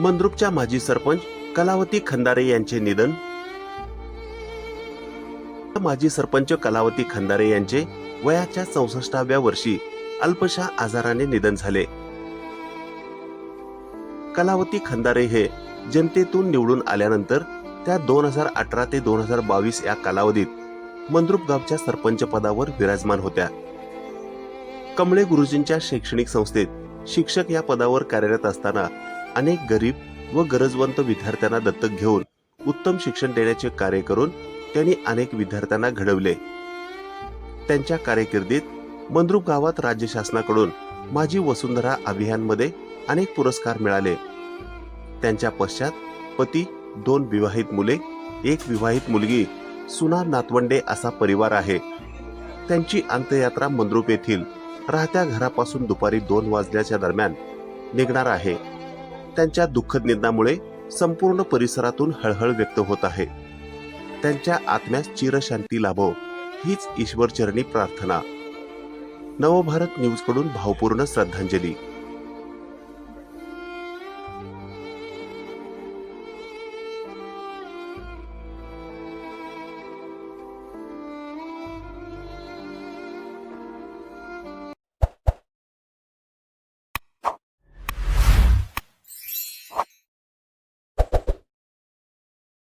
मंद्रुपच्या माजी सरपंच कलावती खंदारे यांचे निधन. माजी सरपंच कलावती खंदारे यांचे वयाच्या चौसष्टाव्या वर्षी अल्पशा आजाराने निधन झाले. कलावती खंदारे हे जनतेतून निवडून आल्यानंतर त्या दोन हजार अठरा ते दोन हजार बावीस या कालावधीत मंद्रुप गावच्या सरपंच पदावर विराजमान होत्या. कमळे गुरुजींच्या शैक्षणिक संस्थेत शिक्षक या पदावर कार्यरत असताना अनेक गरीब व गरजवंत विद्यार्थ्यांना दत्तक घेऊन उत्तम शिक्षण देण्याचे कार्य करून त्यांनी अनेक विद्यार्थ्यांना घडवले. त्यांच्या कारकिर्दीत मंद्रुप गावात राज्य शासनाकडून माझी वसुंधरा अभियानमध्ये अनेक पुरस्कार मिळाले. त्यांच्या पश्चात पती दोन विवाहित मुले एक विवाहित मुलगी सुना नातवंडे असा परिवार आहे. त्यांची अंत्ययात्रा मंद्रुप येथील राहत्या घरापासून दुपारी दोन वाजल्याच्या दरम्यान निघणार आहे. त्यांच्या दुःखद निधनामुळे संपूर्ण परिसरातून हळहळ व्यक्त होत आहे. त्यांच्या आत्म्यास चिरशांती लाभो हीच ईश्वरचरणी प्रार्थना. नवभारत न्यूजकडून भावपूर्ण श्रद्धांजली.